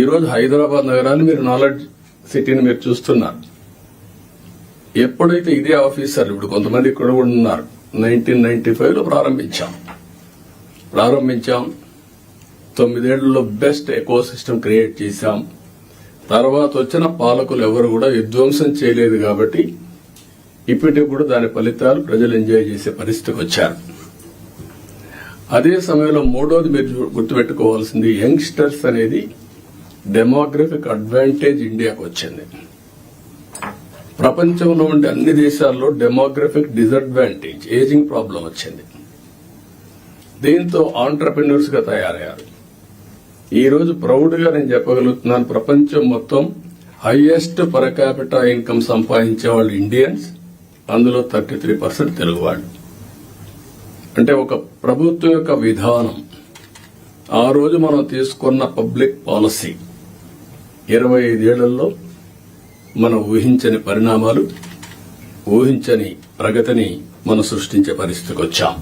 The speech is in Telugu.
ఈరోజు హైదరాబాద్ నగరాన్ని మీరు నాలెడ్జ్ సిటీని మీరు చూస్తున్నారు. ఎప్పుడైతే ఇదే ఆఫీసర్ ఇప్పుడు కొంతమంది ఇక్కడ కూడా ఉన్నారు నైన్టీన్ నైన్టీ ఫైవ్లో ప్రారంభించాం. ప్రారంభించాం. తొమ్మిదేళ్ళలో బెస్ట్ ఎకో సిస్టమ్ క్రియేట్ చేశాం. తర్వాత వచ్చిన పాలకులు ఎవరు కూడా విధ్వంసం చేయలేదు కాబట్టి ఇప్పటికి కూడా దాని ఫలితాలు ప్రజలు ఎంజాయ్ చేసే పరిస్థితికి వచ్చారు. అదే సమయంలో మూడోది మీరు గుర్తుపెట్టుకోవాల్సింది యంగ్స్టర్స్ అనేది డెమోగ్రఫిక్ అడ్వాంటేజ్ ఇండియాకు వచ్చింది. ప్రపంచంలో ఉండే అన్ని దేశాల్లో డెమోగ్రఫిక్ డిసడ్వాంటేజ్ ఏజింగ్ ప్రాబ్లం వచ్చింది. దీంతో ఆంటర్ప్రినర్స్గా తయారయ్యారు. ఈ రోజు ప్రౌడ్గా నేను చెప్పగలుగుతున్నాను ప్రపంచం మొత్తం హైయెస్ట్ పర్ క్యాపిటల్ ఇన్కమ్ సంపాదించే వాళ్ళు ఇండియన్స్ అందులో థర్టీ త్రీ పర్సెంట్ తెలుగు అంటే ఒక ప్రభుత్వం యొక్క విధానం. ఆ రోజు మనం తీసుకున్న పబ్లిక్ పాలసీ. ఇరవై ఐదేళ్ళలో మనం ఊహించని పరిణామాలు ఊహించని ప్రగతిని మనం సృష్టించే పరిస్థితికి వచ్చాం.